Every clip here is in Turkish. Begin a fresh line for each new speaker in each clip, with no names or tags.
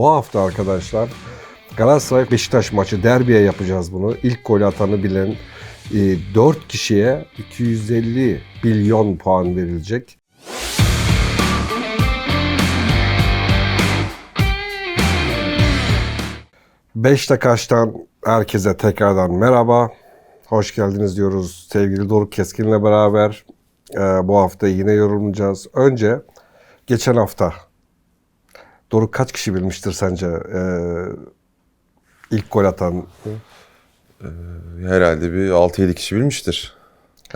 Bu hafta arkadaşlar Galatasaray Beşiktaş maçı derbiye yapacağız bunu. İlk golü atanı bilen e, 4 kişiye 250 milyon puan verilecek. Beşiktaş'tan herkese tekrardan merhaba. Hoş geldiniz diyoruz sevgili Doruk Keskin'le beraber. Ee, bu hafta yine yorumlayacağız. Önce geçen hafta Doruk kaç kişi bilmiştir sence ee, ilk gol atan?
Herhalde bir 6-7 kişi bilmiştir.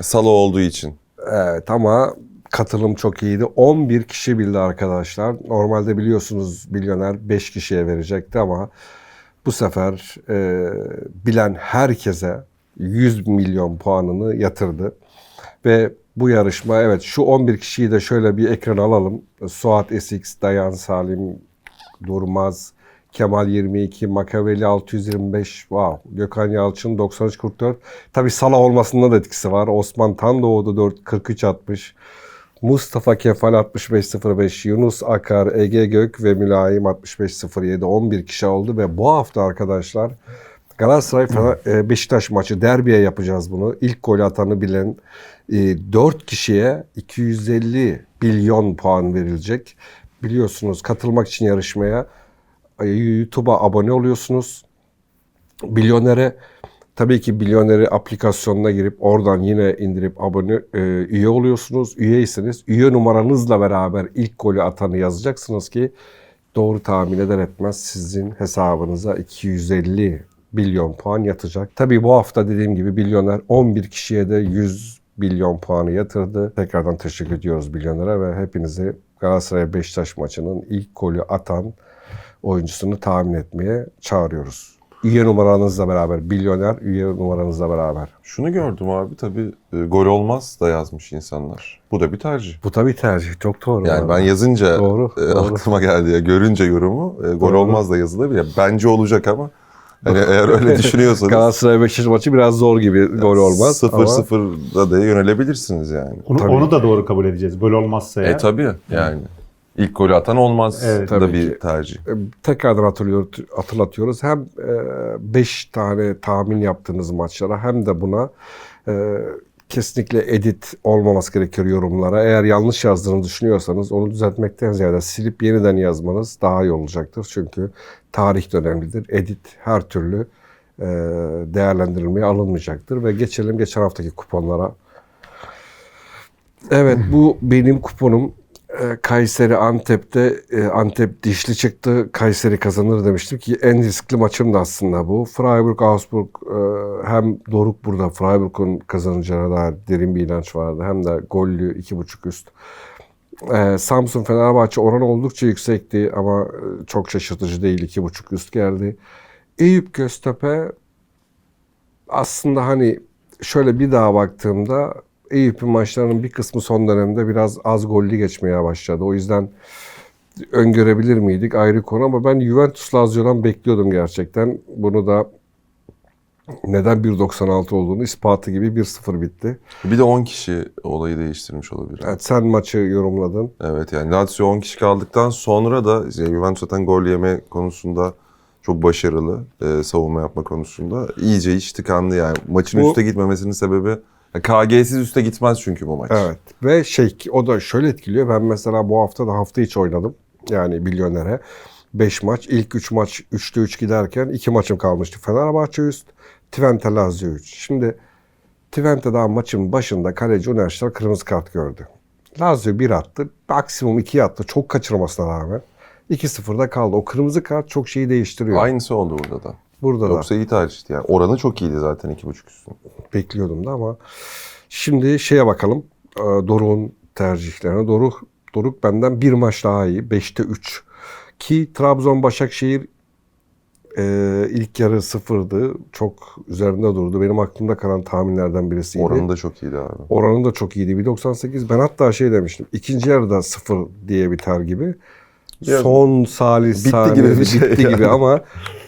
Salo olduğu için.
Evet ama katılım çok iyiydi. 11 kişi bildi arkadaşlar. Normalde biliyorsunuz milyoner 5 kişiye verecekti ama bu sefer e, bilen herkese 100 milyon puanını yatırdı. Ve bu yarışma evet şu 11 kişiyi de şöyle bir ekran alalım. Suat Esix, Dayan Salim, Durmaz, Kemal 22, Makaveli 625, wow. Gökhan Yalçın 93-44. Tabi Sala olmasında da etkisi var. Osman Tandoğdu 4 43 60. Mustafa Kefal 65-05, Yunus Akar, Ege Gök ve Mülayim 65-07, 11 kişi oldu ve bu hafta arkadaşlar Galatasaray e, Beşiktaş maçı derbiye yapacağız bunu. İlk golü atanı bilen e, 4 kişiye 250 milyon puan verilecek. Biliyorsunuz katılmak için yarışmaya e, YouTube'a abone oluyorsunuz. Bilyonere tabii ki Bilyoneri aplikasyonuna girip oradan yine indirip abone e, üye oluyorsunuz. Üyeyseniz üye numaranızla beraber ilk golü atanı yazacaksınız ki doğru tahmin eder etmez sizin hesabınıza 250 milyon puan yatacak. Tabii bu hafta dediğim gibi Bilyoner 11 kişiye de 100 milyon puanı yatırdı. Tekrardan teşekkür ediyoruz Bilyoner'e ve hepinizi Galatasaray Beşiktaş maçının ilk golü atan oyuncusunu tahmin etmeye çağırıyoruz. Üye numaranızla beraber, Bilyoner üye numaranızla beraber.
Şunu gördüm abi tabii e, gol olmaz da yazmış insanlar. Bu da bir tercih.
Bu tabii tercih. Çok doğru.
Yani ben yazınca
Doğru,
e,
doğru.
aklıma geldi ya görünce yorumu e, gol
Doğru.
olmaz da yazılabilir. Bence olacak ama hani eğer öyle düşünüyorsanız
Galatasaray Beşiktaş maçı biraz zor gibi gol olmaz.
0-0'da da yönelebilirsiniz yani.
Onu,
Tabii.
onu da doğru kabul edeceğiz. Böyle olmazsa ya.
E tabii yani. İlk golü atan olmaz
Evet.
da
Tabii
bir
ki.
tercih.
E, tekrardan hatırlıyor, hatırlatıyoruz. Hem 5 tane tahmin yaptığınız maçlara hem de buna e, kesinlikle edit olmaması gerekiyor yorumlara. Eğer yanlış yazdığını düşünüyorsanız onu düzeltmekten ziyade silip yeniden yazmanız daha iyi olacaktır. Çünkü tarih de önemlidir. Edit her türlü e, değerlendirilmeye alınmayacaktır. Ve geçelim geçen haftaki kuponlara. Evet bu benim kuponum. E, Kayseri Antep'te e, Antep dişli çıktı. Kayseri kazanır demiştim ki en riskli maçım da aslında bu. Freiburg Augsburg e, hem Doruk burada Freiburg'un kazanacağına dair derin bir inanç vardı. Hem de gollü iki buçuk üst. Samsun Fenerbahçe oran oldukça yüksekti ama çok şaşırtıcı değil. iki buçuk üst geldi. Eyüp Göztepe aslında hani şöyle bir daha baktığımda Eyüp'ün maçlarının bir kısmı son dönemde biraz az gollü geçmeye başladı. O yüzden öngörebilir miydik ayrı konu ama ben Juventus Lazio'dan bekliyordum gerçekten. Bunu da neden 1.96 olduğunu ispatı gibi 1-0 bitti.
Bir de 10 kişi olayı değiştirmiş olabilir.
Evet, sen maçı yorumladın.
Evet yani Lazio 10 kişi kaldıktan sonra da işte Juventus zaten gol yeme konusunda çok başarılı e, savunma yapma konusunda. İyice iş tıkandı yani. Maçın
Bu-
üste gitmemesinin sebebi KG'siz üste gitmez çünkü bu maç.
Evet ve şey o da şöyle etkiliyor. Ben mesela bu hafta da hafta içi oynadım. Yani milyonere. 5 maç. ilk 3 maç 3'te 3 giderken 2 maçım kalmıştı. Fenerbahçe üst, Twente Lazio 3. Şimdi Twente daha maçın başında kaleci Unerşler kırmızı kart gördü. Lazio 1 attı. Maksimum 2 attı. Çok kaçırmasına rağmen. 2-0'da kaldı. O kırmızı kart çok şeyi değiştiriyor.
Aynısı oldu burada da.
Burada da.
Yoksa iyi tercihti yani. Oranı çok iyiydi zaten 2.5 üstün.
bekliyordum da ama şimdi şeye bakalım. Ee, Doruk'un tercihlerine. Doruk, Doruk benden bir maç daha iyi. 5'te 3. Ki Trabzon Başakşehir e, ilk yarı sıfırdı. Çok üzerinde durdu. Benim aklımda kalan tahminlerden birisiydi.
Oranı da çok iyiydi abi.
Oranı da çok iyiydi. 1.98. Ben hatta şey demiştim. İkinci yarıda sıfır diye biter gibi.
Ya,
Son salih
bitti
saniye
gibi bir şey
bitti
yani.
gibi ama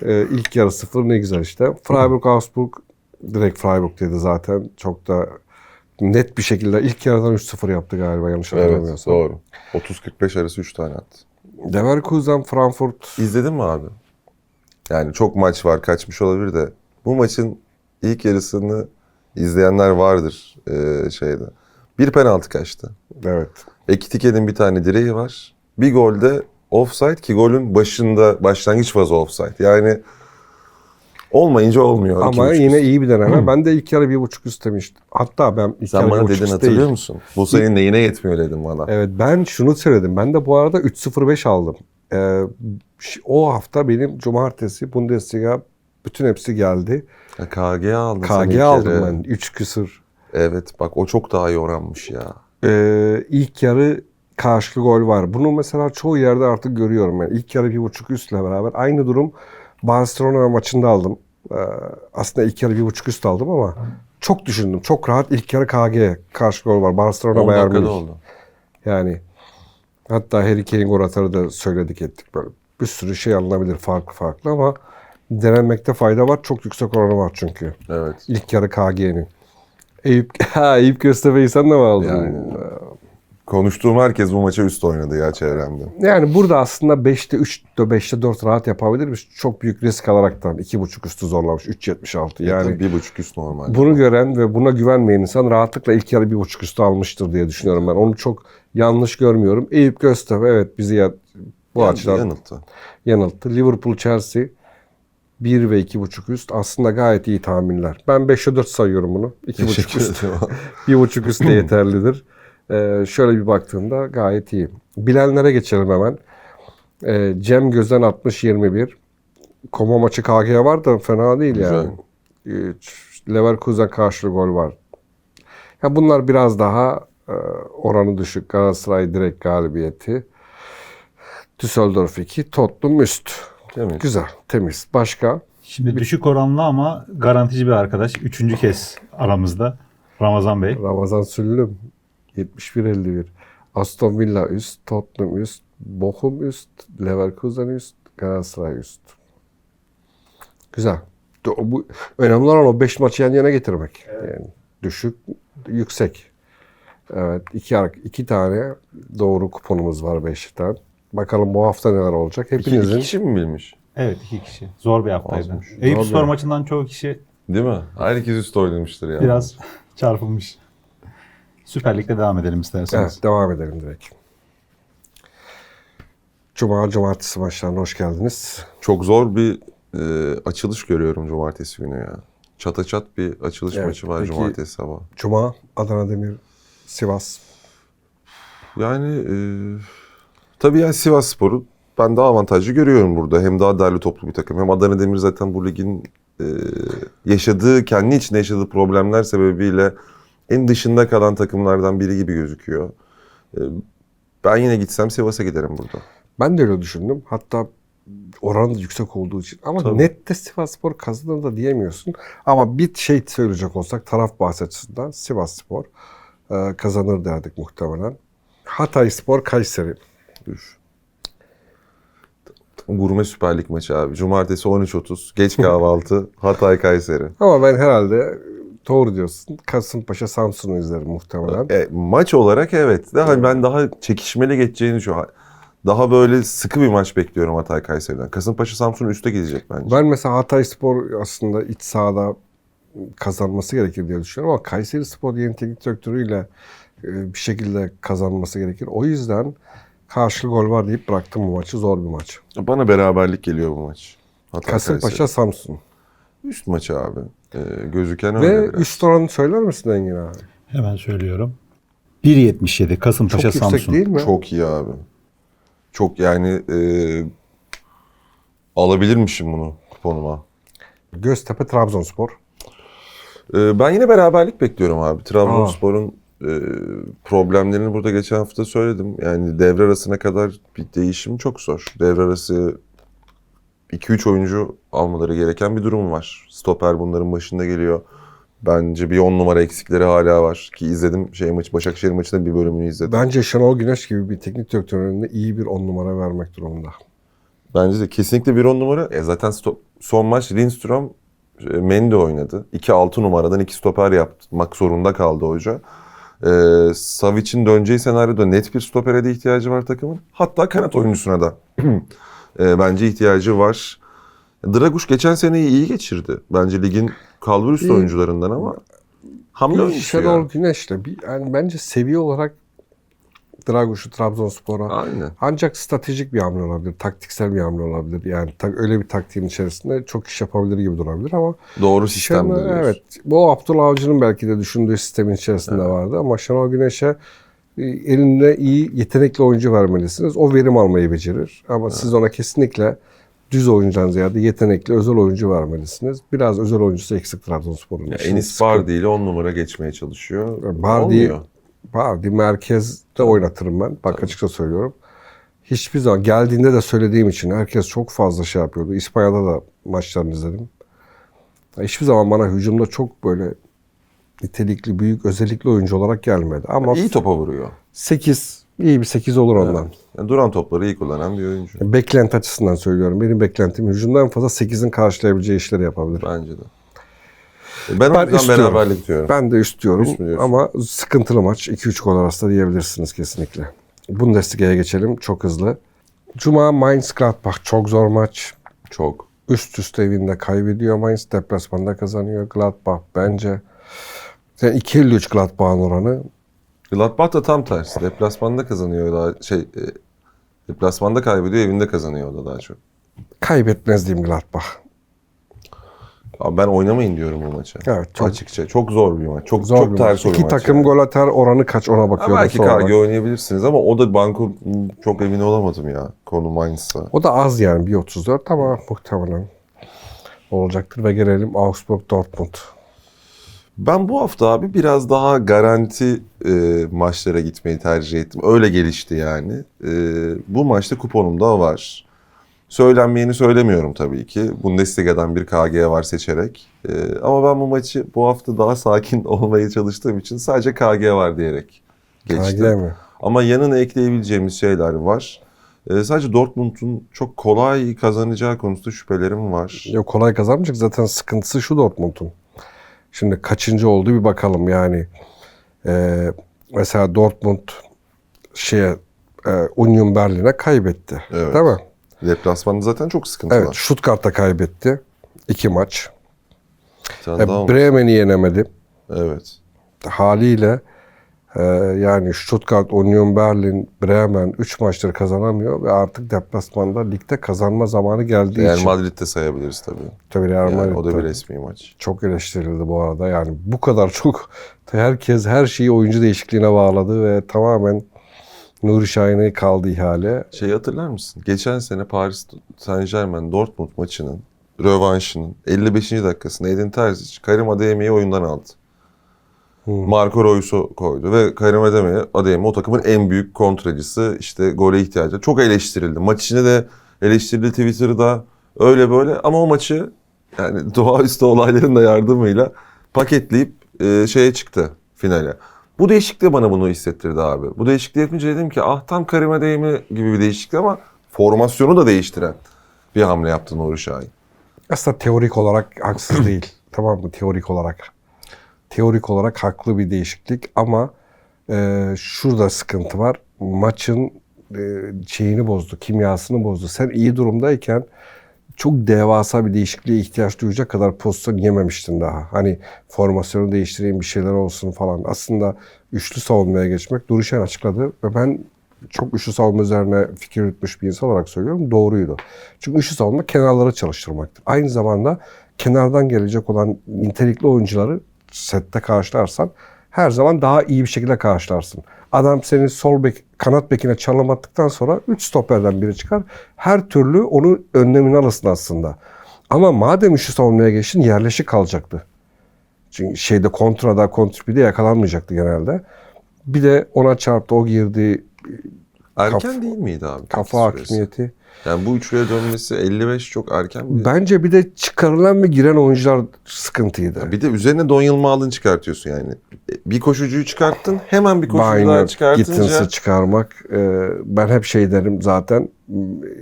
e, ilk yarı sıfır ne güzel işte. Freiburg Augsburg direkt Freiburg dedi zaten. Çok da net bir şekilde ilk yarıdan 3-0 yaptı galiba yanlış
Evet
hatırlamıyorsam.
doğru. 30-45 arası 3 tane attı.
Leverkusen, Frankfurt.
İzledin mi abi? Yani çok maç var kaçmış olabilir de. Bu maçın ilk yarısını izleyenler vardır e, şeyde. Bir penaltı kaçtı.
Evet.
Ekitike'nin bir tane direği var. Bir golde offside ki golün başında başlangıç fazı offside. Yani olmayınca olmuyor.
Ama yine
üst.
iyi bir deneme. Ben de ilk yarı bir buçuk üst demiştim. Hatta ben ilk
Sen
yarı
bana
bir
dedin
üst
hatırlıyor
değil.
musun? Bu senin neyine yetmiyor dedim bana.
Evet ben şunu söyledim. Ben de bu arada 3-0-5 aldım. Ee, o hafta benim cumartesi Bundesliga bütün hepsi geldi.
Ya KG ilk
KG aldım
yarı.
ben 3 küsür.
Evet bak o çok daha iyi oranmış ya.
Ee, ilk yarı karşılığı gol var. Bunu mesela çoğu yerde artık görüyorum. Yani ilk yarı bir buçuk üstle beraber. Aynı durum Barcelona maçında aldım. Ee, aslında ilk yarı bir buçuk üst aldım ama çok düşündüm. Çok rahat ilk yarı KG karşı gol var. Barcelona
10
Bayern Münih.
oldu.
Yani hatta Harry Kane gol atarı da söyledik ettik böyle. Bir sürü şey alınabilir farklı farklı ama denemekte fayda var. Çok yüksek oranı var çünkü.
Evet.
İlk yarı KG'nin. Eyüp, ha, Eyüp Göztepe'yi sen de mi aldın?
Yani. Konuştuğum herkes bu maça üst oynadı ya çevremde.
Yani burada aslında 5'te 3, 5'te 4 rahat yapabilirmiş. Çok büyük risk alaraktan 2.5 üstü zorlamış. 3.76
Yani
yani.
bir buçuk üst normal.
Bunu gören ve buna güvenmeyen insan rahatlıkla ilk yarı 1.5 üstü almıştır diye düşünüyorum ben. Onu çok yanlış görmüyorum. Eyüp Göztepe evet bizi ya, bu
Yani
açıdan
yanılttı.
yanılttı. Liverpool Chelsea 1 ve 2.5 üst aslında gayet iyi tahminler. Ben 5'e 4 sayıyorum bunu. 2.5
Teşekkür
üst.
ederim.
Bir buçuk üst de yeterlidir. Ee, şöyle bir baktığımda gayet iyi. Bilenlere geçelim hemen. Ee, Cem Gözden 60-21. Koma maçı KG'ye var da fena değil yani. Ee, Leverkusen karşılığı gol var. Ya bunlar biraz daha e, oranı düşük. Galatasaray direkt galibiyeti. Düsseldorf 2, Tottenham üst.
Temiz.
Güzel, temiz. Başka?
Şimdi düşük oranlı ama garantici bir arkadaş. Üçüncü kez aramızda. Ramazan Bey.
Ramazan Süllüm 71-51. Aston Villa üst, Tottenham üst, Bochum üst, Leverkusen üst, Galatasaray üst. Güzel. Bu, önemli olan o 5 maçı yan yana getirmek. Yani düşük, yüksek. Evet, iki, iki tane doğru kuponumuz var 5'ten. Bakalım bu hafta neler olacak.
İki,
Hepinizin
iki kişi mi bilmiş?
Evet iki kişi. Zor bir haftaydı.
Azmış.
Eyüp
Zor
Spor maçından çoğu kişi
Değil mi? Herkes üst oynamıştır ya.
biraz çarpılmış. Süper Lig'de devam edelim isterseniz.
Evet, devam edelim direkt. Cuma, cumartesi maçlarına hoş geldiniz.
Çok zor bir e, açılış görüyorum cumartesi günü ya. Çata çat bir açılış
Evet,
maçı var
peki-
cumartesi sabah.
Cuma, Adana Demir, Sivas.
Yani e, tabii yani Sivas Spor'u ben daha avantajlı görüyorum burada. Hem daha derli toplu bir takım. Hem Adana Demir zaten bu ligin e, yaşadığı, kendi içinde yaşadığı problemler sebebiyle en dışında kalan takımlardan biri gibi gözüküyor. E, ben yine gitsem Sivas'a giderim burada.
Ben de öyle düşündüm. Hatta oran da yüksek olduğu için. Ama
Tabii.
nette Sivasspor kazanır da diyemiyorsun. Ama bir şey söyleyecek olsak taraf bahsi açısından Sivasspor e, kazanır derdik muhtemelen. Hatay Spor Kayseri.
Dur. Gurme Süper Lig maçı abi. Cumartesi 13.30. Geç kahvaltı. Hatay Kayseri.
Ama ben herhalde doğru diyorsun. Kasımpaşa Samsun'u izlerim muhtemelen.
E, maç olarak evet. Daha ben daha çekişmeli geçeceğini şu daha böyle sıkı bir maç bekliyorum Hatay Kayseri'den. Kasımpaşa Samsun üste gidecek bence.
Ben mesela Hatay Spor aslında iç sahada kazanması gerekir diye düşünüyorum ama Kayseri Spor yeni teknik direktörüyle e, bir şekilde kazanması gerekir. O yüzden karşılık gol var deyip bıraktım bu maçı. Zor bir maç.
Bana beraberlik geliyor bu maç. Hatay
Kasımpaşa
Kayseri.
Samsun.
Üst maçı abi. E, gözüken öyle
Ve
biraz.
üst oranı söyler misin Engin abi?
Hemen söylüyorum. 1.77
Çok
Kasımpaşa
yüksek
Samsun.
değil mi?
Çok iyi abi. Çok yani e, alabilirmişim bunu kuponuma.
Göztepe Trabzonspor.
Ee, Ben yine beraberlik bekliyorum abi. Trabzonspor'un e, problemlerini burada geçen hafta söyledim. Yani devre arasına kadar bir değişim çok zor. Devre arası 2-3 oyuncu almaları gereken bir durum var. Stoper bunların başında geliyor. Bence bir 10 numara eksikleri hala var. Ki izledim şey maçı, Başakşehir maçında bir bölümünü izledim.
Bence Şenol Güneş gibi bir teknik direktörün iyi bir on numara vermek durumunda.
Bence de kesinlikle bir 10 numara. E zaten stop, son maç Lindström e, Mendy oynadı. 2-6 numaradan 2 stoper yapmak zorunda kaldı hoca. Ee, Savic'in döneceği senaryoda net bir stopere de ihtiyacı var takımın. Hatta kanat oyuncusuna da ee, bence ihtiyacı var. Draguş geçen seneyi iyi geçirdi. Bence ligin kalbur üstü oyuncularından ama hamle oyuncusu.
Şenol Güneş'le bir, yani bence seviye olarak Draguş'u Trabzonspor'a
Aynen.
ancak stratejik bir hamle olabilir, taktiksel bir hamle olabilir. Yani ta- öyle bir taktiğin içerisinde çok iş yapabilir gibi durabilir ama
Doğru sistemde
Şenol- evet bu Abdullah Avcı'nın belki de düşündüğü sistemin içerisinde
Evet.
vardı ama Şenol Güneş'e e, elinde iyi yetenekli oyuncu vermelisiniz. O verim almayı becerir. Ama siz ona kesinlikle düz oyuncudan ziyade yetenekli özel oyuncu vermelisiniz. Biraz özel oyuncusu eksik Trabzonspor'un.
Enis. Bardi ile 10 numara geçmeye çalışıyor.
Bardi-. Vardy merkezde oynatırım ben. Bak açıkça söylüyorum. Hiçbir zaman geldiğinde de söylediğim için herkes çok fazla şey yapıyordu. İspanya'da da maçlarını izledim. Hiçbir zaman bana hücumda çok böyle nitelikli, büyük, özellikli oyuncu olarak gelmedi. Ama
İyi topa vuruyor.
8, iyi bir 8 olur ondan.
Yani duran topları iyi kullanan bir oyuncu.
Beklenti açısından söylüyorum. Benim beklentim hücumda en fazla 8'in karşılayabileceği işleri yapabilir.
Bence de. Ben,
Ben istiyorum.
beraberlik diyorum.
Ben de istiyorum ama sıkıntılı maç. 2-3 gol arasında diyebilirsiniz kesinlikle. Bundesliga'ya geçelim çok hızlı. Cuma Mainz Gladbach çok zor maç.
Çok.
Üst üste evinde kaybediyor Mainz. Deplasmanda kazanıyor Gladbach bence. Yani 2.53 Gladbach'ın oranı.
Gladbach da tam tersi. Deplasmanda kazanıyor daha şey e, deplasmanda kaybediyor, evinde kazanıyor o da daha çok.
Kaybetmez diyeyim Gladbach.
Abi ben oynamayın diyorum bu maça.
Evet, çok-
Açıkça. Çok zor bir maç. Çok
Zor
çok
bir
ters
maç.
oyun
İki
maç
takım
yani.
gol atar oranı kaç ona
Ha,
bakıyorum
belki
sonra.
KG oynayabilirsiniz ama o da banko çok emin olamadım ya konu Mainz'a.
O da az yani 1.34 ama muhtemelen olacaktır ve gelelim Augsburg Dortmund.
Ben bu hafta abi biraz daha garanti e, maçlara gitmeyi tercih ettim. Öyle gelişti yani. E, bu maçta kuponum da var. Söylenmeyeni söylemiyorum tabii ki. Bundesliga'dan bir KG var seçerek. E, ama ben bu maçı bu hafta daha sakin olmaya çalıştığım için sadece KG var diyerek geçtim.
KG mi?
Ama yanına ekleyebileceğimiz şeyler var. E, sadece Dortmund'un çok kolay kazanacağı konusunda şüphelerim var.
Yok kolay kazanmayacak. Zaten sıkıntısı şu Dortmund'un. Şimdi kaçıncı oldu bir bakalım yani. Ee, mesela Dortmund şeye e, Union Berlin'e kaybetti.
Evet.
Değil mi?
Deplasmanda zaten çok sıkıntılı.
Evet. Stuttgart'ta kaybetti. iki maç. E, Bremen'i yenemedi.
Evet.
Haliyle e, yani Stuttgart, Union Berlin, Bremen 3 maçları kazanamıyor ve artık deplasmanda ligde kazanma zamanı geldiği
Real
için.
Madrid'de sayabiliriz tabii.
Tabii Real
Yani o da bir resmi maç.
çok eleştirildi bu arada. Yani bu kadar çok herkes her şeyi oyuncu değişikliğine bağladı ve tamamen Nuri Şahin'e kaldı ihale.
Şeyi hatırlar mısın? Geçen sene Paris Saint Germain Dortmund maçının rövanşının 55. dakikasında Edin Terzic Karim Adeyemi'yi oyundan aldı. Marco Reus'u koydu ve Karim Adeyemi, Adeyemi o takımın en büyük kontracısı. işte gole ihtiyacı. Çok eleştirildi. Maç içinde de eleştirildi Twitter'da öyle böyle ama o maçı yani doğaüstü olayların da yardımıyla paketleyip e, şeye çıktı finale. Bu değişiklik de bana bunu hissettirdi abi. Bu değişikliği yapınca dedim ki ah tam Karim Adeyemi gibi bir değişiklik ama formasyonu da değiştiren bir hamle yaptı Nuri Şahin.
Aslında teorik olarak haksız değil. tamam mı? Teorik olarak. Teorik olarak haklı bir değişiklik ama e, şurada sıkıntı var. Maçın e, şeyini bozdu, kimyasını bozdu. Sen iyi durumdayken çok devasa bir değişikliğe ihtiyaç duyacak kadar pozisyon yememiştin daha. Hani formasyonu değiştireyim bir şeyler olsun falan. Aslında üçlü savunmaya geçmek Duruşen açıkladı ve ben çok üçlü savunma üzerine fikir yürütmüş bir insan olarak söylüyorum. Doğruydu. Çünkü üçlü savunma kenarları çalıştırmaktır. Aynı zamanda kenardan gelecek olan nitelikli oyuncuları sette karşılarsan her zaman daha iyi bir şekilde karşılarsın. Adam senin sol bek, kanat bekine çalım attıktan sonra 3 stoperden biri çıkar. Her türlü onu önlemini alırsın aslında. Ama madem üçlü savunmaya geçtin yerleşik kalacaktı. Çünkü şeyde kontrada, kontrpide yakalanmayacaktı genelde. Bir de ona çarptı, o girdi.
Erken
Kaf-
değil miydi abi?
Kafa hakimiyeti.
Yani bu üçlüye dönmesi 55 çok erken bir...
Bence bir de çıkarılan ve giren oyuncular sıkıntıydı.
Bir de üzerine Don Yılmaz'ın çıkartıyorsun yani. Bir koşucuyu çıkarttın, hemen bir koşucu daha
Bayner,
çıkartınca...
Gittens'ı çıkarmak. e, ben hep şey derim zaten.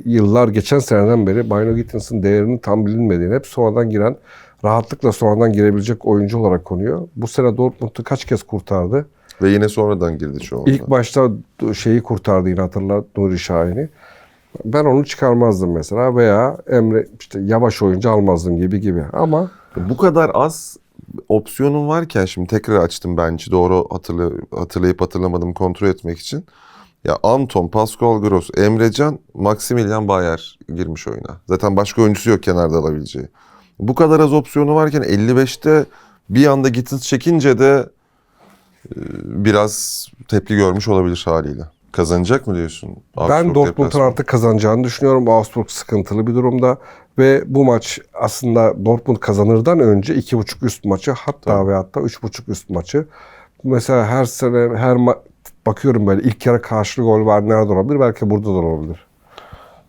Yıllar geçen seneden beri Bayno Gittens'ın değerinin tam bilinmediğini, hep sonradan giren, rahatlıkla sonradan girebilecek oyuncu olarak konuyor. Bu sene Dortmund'u kaç kez kurtardı?
Ve yine sonradan girdi çoğunda.
İlk başta şeyi kurtardı yine hatırla Nuri Şahin'i. Ben onu çıkarmazdım mesela veya Emre işte yavaş oyuncu almazdım gibi gibi. Ama
Bu kadar az opsiyonun varken şimdi tekrar açtım bence doğru hatırla, hatırlayıp hatırlamadım kontrol etmek için. Ya Anton, Pascal Gross, Emrecan, Maximilian Bayer girmiş oyuna. Zaten başka oyuncusu yok kenarda alabileceği. Bu kadar az opsiyonu varken 55'te bir anda Gittins çekince de e, biraz tepki görmüş olabilir haliyle. Kazanacak mı diyorsun?
ben Dortmund'un artık kazanacağını düşünüyorum. Augsburg sıkıntılı bir durumda ve bu maç aslında Dortmund kazanırdan önce 2.5 üst maçı hatta ve hatta 3.5 üst maçı. Mesela her sene her ma- bakıyorum böyle ilk yarı karşılık gol var nerede olabilir? Belki burada da olabilir.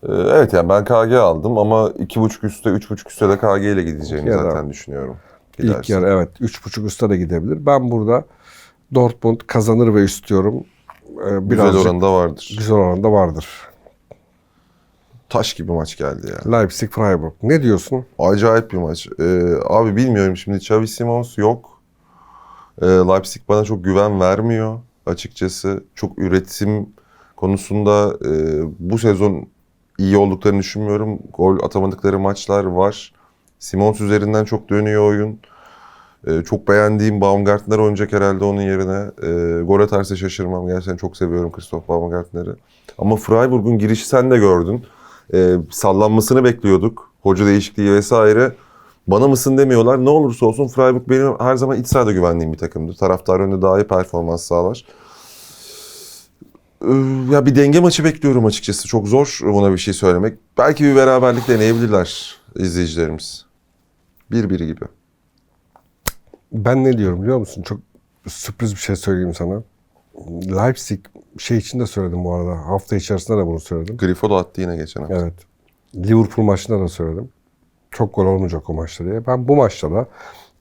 Ee, Evet yani ben KG aldım ama 2.5 üstte 3.5 üstte de KG ile gideceğini
Ya da-
zaten düşünüyorum.
İlk
Giderse.
yarı evet 3.5 üstte de gidebilir. Ben burada Dortmund kazanır ve üst Ee,
Güzel oranda vardır.
güzel oranda vardır.
Taş gibi maç geldi ya.
Leipzig Freiburg. Ne diyorsun?
Acayip bir maç. Ee, abi bilmiyorum şimdi Xavi Simons yok. Ee, Leipzig bana çok güven vermiyor açıkçası. Çok üretim konusunda e, bu sezon iyi olduklarını düşünmüyorum. Gol atamadıkları maçlar var. Simons üzerinden çok dönüyor oyun. Ee, çok beğendiğim Baumgartner oynayacak herhalde onun yerine. Ee, gol atarsa şaşırmam. Gerçekten çok seviyorum Christoph Baumgartner'i. Ama Freiburg'un girişi sen de gördün. Ee, sallanmasını bekliyorduk. Hoca değişikliği vesaire. Bana mısın demiyorlar. Ne olursa olsun Freiburg benim her zaman iç sahada güvendiğim bir takımdı. Taraftar önünde daha iyi performans sağlar. Ya bir denge maçı bekliyorum açıkçası. Çok zor buna bir şey söylemek. Belki bir beraberlik deneyebilirler izleyicilerimiz. 1-1 gibi.
Ben ne diyorum biliyor musun? Çok sürpriz bir şey söyleyeyim sana. Leipzig şey için de söyledim bu arada. Hafta içerisinde de bunu söyledim.
Grifo da attı yine geçen hafta.
Evet. Liverpool maçında da söyledim. Çok gol olmayacak o maçta diye. Ben bu maçta da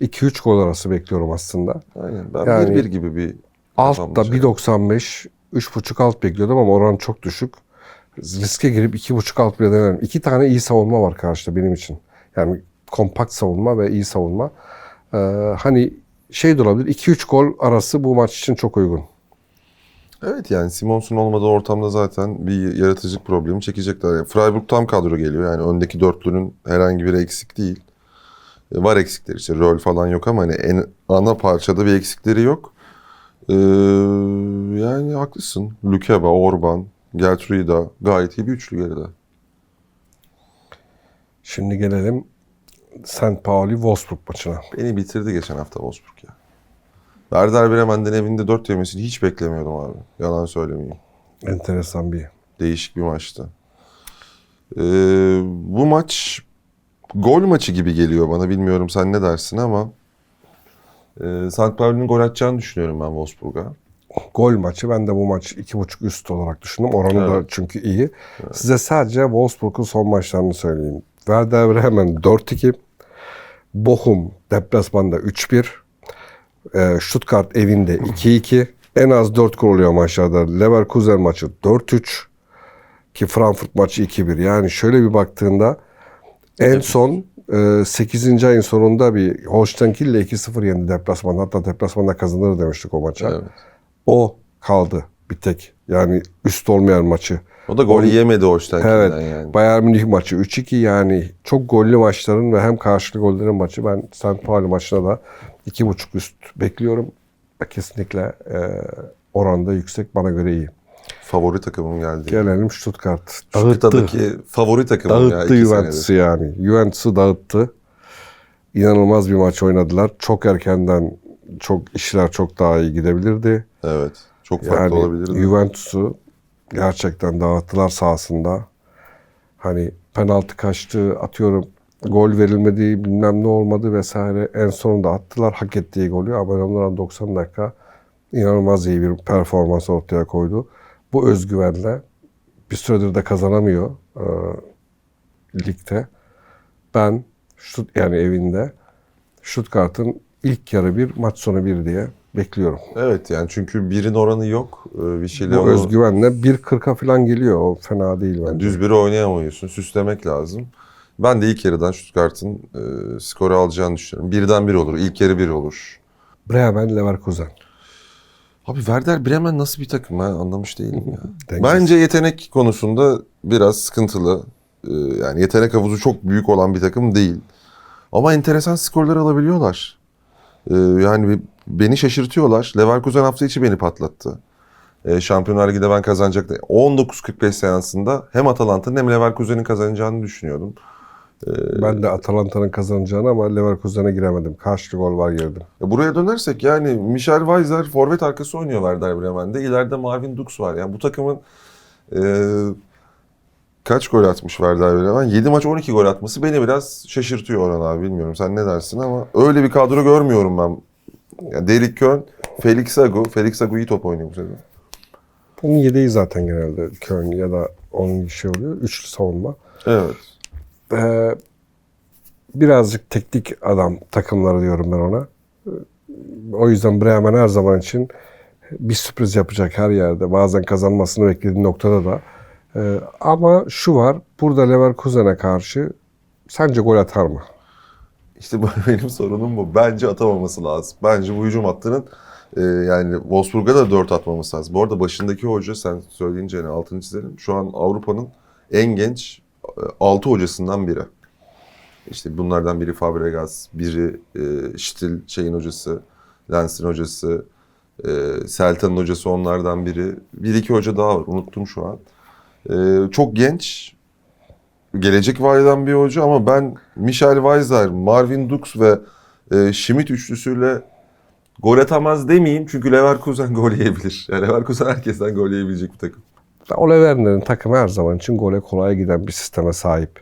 2-3 gol arası bekliyorum aslında.
Aynen. Ben
Yani
1-1 gibi bir
Altta
kafamda şey.
1.95, 3.5 alt bekliyordum ama oran çok düşük. Riske girip 2.5 alt bile denerim. İki tane iyi savunma var karşıda benim için. Yani kompakt savunma ve iyi savunma. Ee, hani şey de olabilir. 2-3 gol arası bu maç için çok uygun.
Evet yani Simons'un olmadığı ortamda zaten bir yaratıcılık problemi çekecekler. Yani Freiburg tam kadro geliyor. Yani öndeki dörtlünün herhangi bir eksik değil. E, Var eksikleri işte rol falan yok ama hani en ana parçada bir eksikleri yok. Ee, yani haklısın. Lukeba, Orban, Geltruida gayet iyi bir üçlü geride.
Şimdi gelelim St. Pauli Wolfsburg maçına.
Beni bitirdi geçen hafta Wolfsburg ya. Werder Bremen'den evinde 4 yemesini hiç beklemiyordum abi. Yalan söylemeyeyim.
Enteresan bir.
Değişik bir maçtı. Ee, bu maç gol maçı gibi geliyor bana. Bilmiyorum sen ne dersin ama e, St. Pauli'nin gol atacağını düşünüyorum ben Wolfsburg'a.
Gol maçı. Ben de bu maç 2.5 üst olarak düşündüm. Oranı da
Evet.
çünkü iyi. Size sadece Wolfsburg'un son maçlarını söyleyeyim. Werder Bremen 4-2. Bochum deplasmanda 3-1. Ee, Stuttgart evinde 2-2. En az 4 gol oluyor maçlarda. Leverkusen maçı 4-3. Ki Frankfurt maçı 2-1. Yani şöyle bir baktığında en son e, 8. ayın sonunda bir Holstein Kiel ile 2-0 yendi deplasmanda. Hatta deplasmanda kazanır demiştik o maça.
Evet.
O kaldı bir tek. Yani üst olmayan maçı.
O da gol yemedi Holstein'den
Evet.
yani.
Bayern Münih maçı 3-2 yani çok gollü maçların ve hem karşılıklı gollerin maçı. Ben St. Pauli maçına da 2.5 üst bekliyorum. Kesinlikle e, oranda yüksek bana göre iyi.
Favori takımım geldi.
Gelelim Stuttgart. Dağıttı.
Stuttgart'taki favori takımım ya.
Dağıttı
iki
Juventus'u yani. Juventus'u dağıttı. İnanılmaz bir maç oynadılar. Çok erkenden çok işler çok daha iyi gidebilirdi.
Evet. Çok farklı
Yani
olabilirdi.
Juventus'u gerçekten dağıttılar sahasında. Hani penaltı kaçtı, atıyorum gol verilmedi, bilmem ne olmadı vesaire. En sonunda attılar hak ettiği golü onlara 90 dakika inanılmaz iyi bir performans ortaya koydu. Bu özgüvenle bir süredir de kazanamıyor e, ligde. Ben Stutt yani evinde Stuttgart'ın ilk yarı bir, maç sonu bir diye bekliyorum.
Evet yani çünkü birin oranı yok. Ee, Bir şeyle
Bu
onu
özgüvenle 1.40'a falan geliyor. O fena değil bence.
düz biri oynayamıyorsun. Süslemek lazım. Ben de ilk yarıdan Stuttgart'ın e, skoru alacağını düşünüyorum. Birden bir olur. İlk yarı bir olur.
Bremen Leverkusen.
Abi Werder Bremen nasıl bir takım ben anlamış değilim ya. Bence yetenek konusunda biraz sıkıntılı. Ee, Yani yetenek havuzu çok büyük olan bir takım değil. Ama enteresan skorlar alabiliyorlar. Ee, Yani bir- beni şaşırtıyorlar. Leverkusen hafta içi beni patlattı. Ee, Şampiyonlar Ligi'de ben kazanacak. 19.45 seansında hem Atalanta'nın hem Leverkusen'in kazanacağını düşünüyordum.
Ben de Atalanta'nın kazanacağını ama Leverkusen'e giremedim. Karşı gol var girdim.
Ya Buraya dönersek yani Michel Weiser forvet arkası oynuyor Werder Bremen'de. İleride Marvin Dux var. Yani bu takımın e, kaç gol atmış Werder Bremen? 7 maç 12 gol atması beni biraz şaşırtıyor Orhan abi. Bilmiyorum sen ne dersin ama öyle bir kadro görmüyorum ben. Ya Derek Kön, Felix Agu. Felix Agu iyi top oynuyor bu sezon.
Onun yedeği zaten genelde Köln ya da onun şey oluyor. Üçlü savunma.
Evet.
Ee, birazcık teknik adam takımları diyorum ben ona. Ee, O yüzden Bremen her zaman için bir sürpriz yapacak her yerde. Bazen kazanmasını beklediği noktada da. Ee, ama şu var. Burada Leverkusen'e karşı sence gol atar mı?
İşte benim sorunum bu. Bence atamaması lazım. Bence bu hücum hattının e, yani Wolfsburg'a da 4 atmaması lazım. Bu arada başındaki hoca sen söyleyince yani altını çizelim. Şu an Avrupa'nın en genç 6 hocasından biri. İşte bunlardan biri Fabregas, biri e, Stil şeyin hocası, Lens'in hocası, e, Seltan'ın hocası onlardan biri. Bir iki hoca daha var. Unuttum şu an. E, çok genç, gelecek vadeden bir hoca ama ben Michel Weiser, Marvin Dux ve e, Schmidt üçlüsüyle gol atamaz demeyeyim çünkü Leverkusen gol yiyebilir. Yani Leverkusen herkesten gol yiyebilecek bir takım.
Ole Werner'in takımı her zaman için gole kolay giden bir sisteme sahip.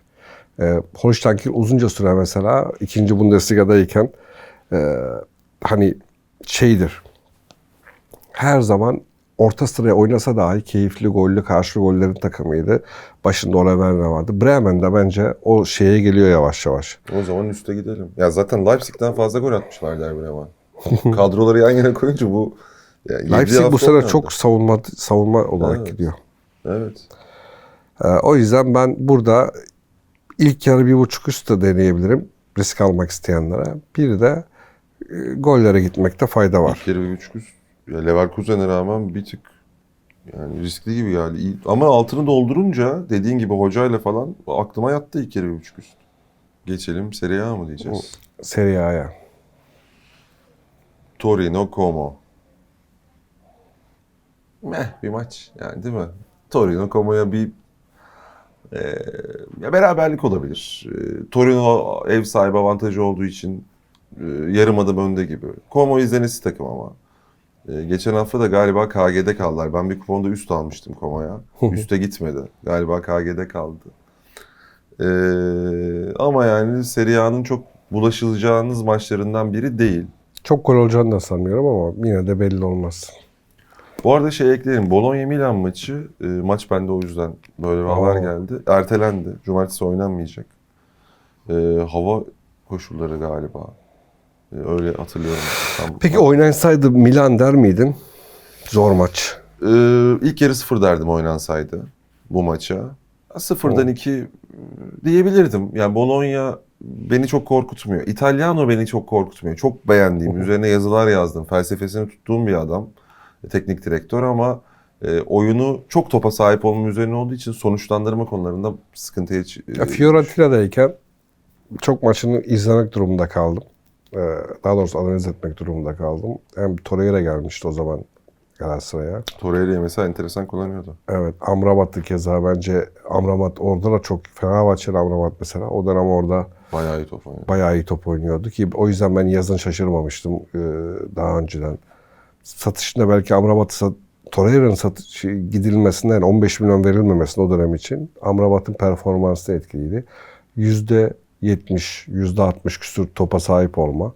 Ee, Holstein uzunca süre mesela ikinci Bundesliga'dayken e, hani şeydir. Her zaman orta sıraya oynasa dahi keyifli gollü karşılı gollerin takımıydı. Başında Ole Werner vardı. Bremen'de bence o şeye geliyor yavaş yavaş.
O zaman üste gidelim. Ya zaten Leipzig'ten fazla gol atmışlar der Bremen. Kadroları yan yana koyunca bu yani
Leipzig bu sene çok savunma savunma olarak
Evet.
gidiyor.
Evet.
Ee, o yüzden ben burada ilk yarı bir buçuk üst de deneyebilirim. Risk almak isteyenlere. Bir de e, gollere gitmekte fayda var.
İlk yarı bir buçuk üst. Leverkusen'e rağmen bir tık yani riskli gibi geldi. Ama altını doldurunca dediğin gibi hocayla falan aklıma yattı ilk yarı bir buçuk üst. Geçelim Serie A mı diyeceğiz?
Serie A'ya.
Torino Como. Meh bir maç yani değil mi? Torino Como'ya bir e, ya beraberlik olabilir. E, Torino ev sahibi avantajı olduğu için e, yarım adım önde gibi. Como izlenesi takım ama. E, geçen hafta da galiba KG'de kaldılar. Ben bir kuponda üst almıştım Como'ya. Üste gitmedi. Galiba KG'de kaldı. E, ama yani Serie A'nın çok bulaşılacağınız maçlarından biri değil.
Çok gol olacağını da sanmıyorum ama yine de belli olmaz.
Bu arada şey ekleyelim. Bologna Milan maçı e, maç bende o yüzden böyle bir haber geldi. Ertelendi. Cumartesi oynanmayacak. E, hava koşulları galiba. E, öyle hatırlıyorum. Tam,
Peki oynansaydı Milan der miydin? Zor maç.
E, ilk yarı sıfır derdim oynansaydı bu maça. Sıfırdan
Oo.
iki diyebilirdim. Yani Bologna beni çok korkutmuyor. Italiano beni çok korkutmuyor. Çok beğendiğim, üzerine yazılar yazdım. Felsefesini tuttuğum bir adam. e, Teknik direktör ama e, oyunu çok topa sahip olma üzerine olduğu için sonuçlandırma konularında sıkıntıya...
Ya Fiorentina'dayken çok maçını izlemek durumunda kaldım. Ee, Daha doğrusu analiz etmek durumunda kaldım. Hem Torreira gelmişti o zaman Galatasaray'a.
Torreira'yı mesela enteresan kullanıyordu.
Evet Amrabat'tı keza bence Amrabat orada da çok Fenerbahçe'nin Amrabat mesela o dönem orada
Bayağı iyi top oynuyordu.
bayağı iyi top oynuyordu ki o yüzden ben yazın şaşırmamıştım e, daha önceden. Satışında belki Amrabat'ı sat, Torreira'nın satış, şey, gidilmesinden 15 milyon verilmemesine o dönem için Amrabat'ın performansı da etkiliydi. Yüzde 70, yüzde 60 küsur topa sahip olma.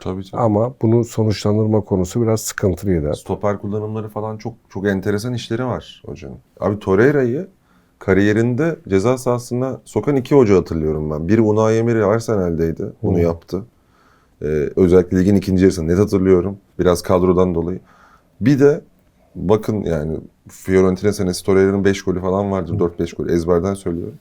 Tabii tabii.
Ama bunu sonuçlandırma konusu biraz sıkıntılıydı.
Stoper kullanımları falan çok çok enteresan işleri var hocanın. Abi Torreira'yı kariyerinde ceza sahasına sokan iki hoca hatırlıyorum ben. Biri Unai Emery Arsenal'deydi. Bunu
Hı.
yaptı. Ee, özellikle ligin ikinci yarısını net hatırlıyorum. Biraz kadrodan dolayı. Bir de bakın yani Fiorentina senesi Torreira'nın 5 golü falan vardır. 4-5 gol ezberden söylüyorum.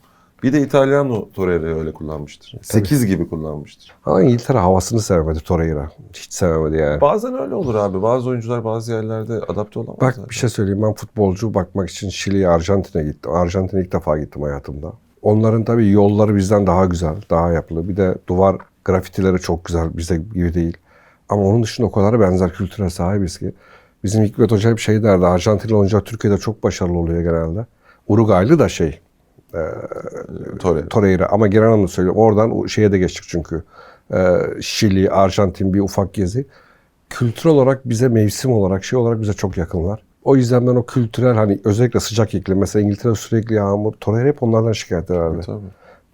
Bir de İtalyan Torreira'yı öyle kullanmıştır. 8 gibi kullanmıştır.
Ama İngiltere havasını sevmedi Torreira. Hiç sevmedi yani.
Bazen öyle olur abi. Bazı oyuncular bazı yerlerde adapte olamaz.
Bak
zaten.
bir şey söyleyeyim ben futbolcu bakmak için Şili'ye Arjantin'e gittim. Arjantin'e ilk defa gittim hayatımda. Onların tabii yolları bizden daha güzel, daha yapılı. Bir de duvar grafitileri çok güzel, bize gibi değil. Ama onun dışında o kadar benzer kültüre sahibiz ki. Bizim Hikmet Hoca hep şey derdi, Arjantinli oyuncular Türkiye'de çok başarılı oluyor genelde. Uruguaylı da şey,
Torreira.
Torreira ama genel anlamda söylüyorum. Oradan şeye de geçtik çünkü. Ee, Şili, Arjantin bir ufak gezi. Kültürel olarak bize mevsim olarak şey olarak bize çok yakınlar. O yüzden ben o kültürel hani özellikle sıcak iklim mesela İngiltere sürekli yağmur. Torreira hep onlardan şikayet ederdi.
Tabii.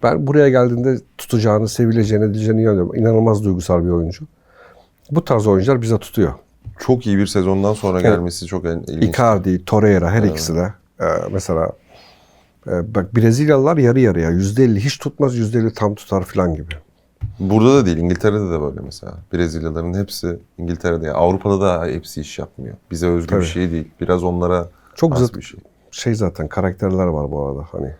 Ben buraya geldiğinde tutacağını, sevileceğini, edileceğini inanıyorum. İnanılmaz duygusal bir oyuncu. Bu tarz oyuncular bize tutuyor.
Çok iyi bir sezondan sonra
Evet.
gelmesi çok ilginç.
Icardi, Torreira her ikisi de. Ee, mesela e, bak Brezilyalılar yarı yarıya. %50 hiç tutmaz, %50 tam tutar falan gibi.
Burada da değil, İngiltere'de de böyle mesela. Brezilyalıların hepsi İngiltere'de. Yani Avrupa'da da hepsi iş yapmıyor. Bize özgü
Tabii.
bir şey değil. Biraz onlara
Çok zıt
bir şey.
şey zaten karakterler var bu arada hani.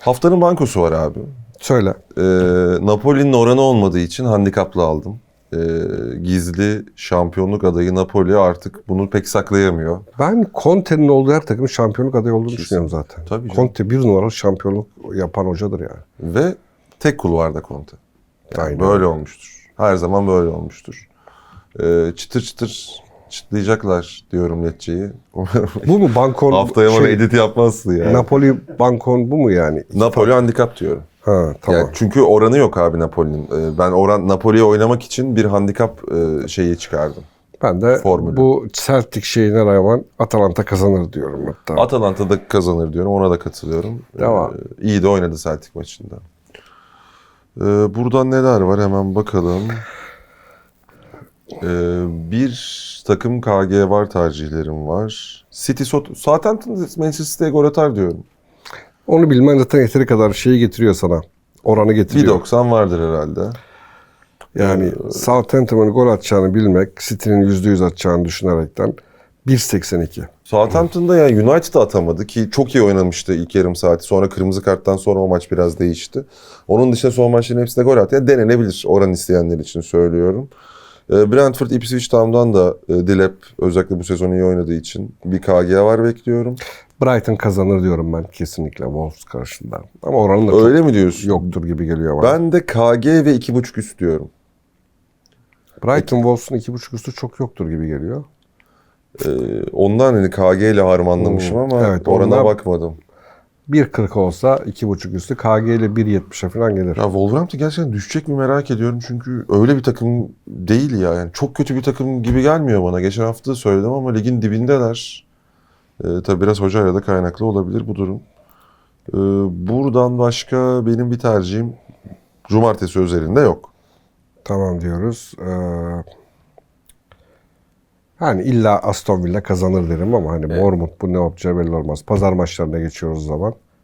Haftanın bankosu var abi.
Söyle.
Ee, Napoli'nin oranı olmadığı için handikaplı aldım. Ee, gizli şampiyonluk adayı Napoli artık bunu pek saklayamıyor.
Ben Conte'nin olduğu her takımın şampiyonluk adayı olduğunu
Kesin.
düşünüyorum zaten.
Tabii canım.
Conte bir numaralı şampiyonluk yapan hocadır yani.
Ve tek kulvarda Conte. Yani
Aynen.
böyle olmuştur. Her zaman böyle olmuştur. Ee, çıtır çıtır çıtlayacaklar diyorum Lecce'yi.
Bu mu Bankon?
Haftaya bana
şey,
edit yapmazsın ya.
Napoli Bankon bu mu yani?
Napoli handikap diyorum.
Ha tamam.
Yani çünkü oranı yok abi Napoli'nin. Ee, ben oran Napoli'ye oynamak için bir handikap e, şeyi çıkardım.
ben de
formülü.
bu Celtic şeyine rağmen Atalanta kazanır diyorum hatta.
Atalanta'da kazanır diyorum. Ona da katılıyorum.
Devam.
Ee, iyi de oynadı Celtic maçında. Ee, buradan neler var hemen bakalım. Ee, bir takım KG var tercihlerim var. City Sot Southampton Manchester City'ye gol atar diyorum.
Onu bilmen zaten yeteri kadar şeyi getiriyor sana. Oranı getiriyor.
1.90 vardır herhalde.
Yani Southampton'ın gol atacağını bilmek, City'nin %100 atacağını düşünerekten 1.82.
Southampton'da yani United atamadı ki çok iyi oynamıştı ilk yarım saati. Sonra kırmızı karttan sonra o maç biraz değişti. Onun dışında son maçların hepsinde gol attı. Yani denenebilir oran isteyenler için söylüyorum. Ee, Brentford Ipswich Town'dan da e, Dilep özellikle bu sezon iyi oynadığı için bir KG var bekliyorum.
Brighton kazanır diyorum ben kesinlikle Wolves karşısında. Ama oranın da
Öyle mi diyorsun?
yoktur gibi geliyor bana.
Ben de KG ve 2.5 üst diyorum.
Brighton Wolves'un 2.5 üstü çok yoktur gibi geliyor.
Ee, ondan hani KG ile harmanlamışım
Hmm,
ama
evet,
orana
ondan-
bakmadım.
1.40 olsa 2.5 üstü KG ile 1.70'e falan gelir.
Ya Wolverhampton gerçekten düşecek mi merak ediyorum çünkü öyle bir takım değil ya. Yani çok kötü bir takım gibi gelmiyor bana. Geçen hafta da söyledim ama ligin dibindeler. Ee, tabii biraz hocayla da kaynaklı olabilir bu durum. Ee, buradan başka benim bir tercihim cumartesi özelinde yok.
Tamam diyoruz. Ee, hani illa Aston Villa kazanır derim ama hani Bournemouth bu ne yapacağı belli olmaz. Pazar maçlarına geçiyoruz zaman.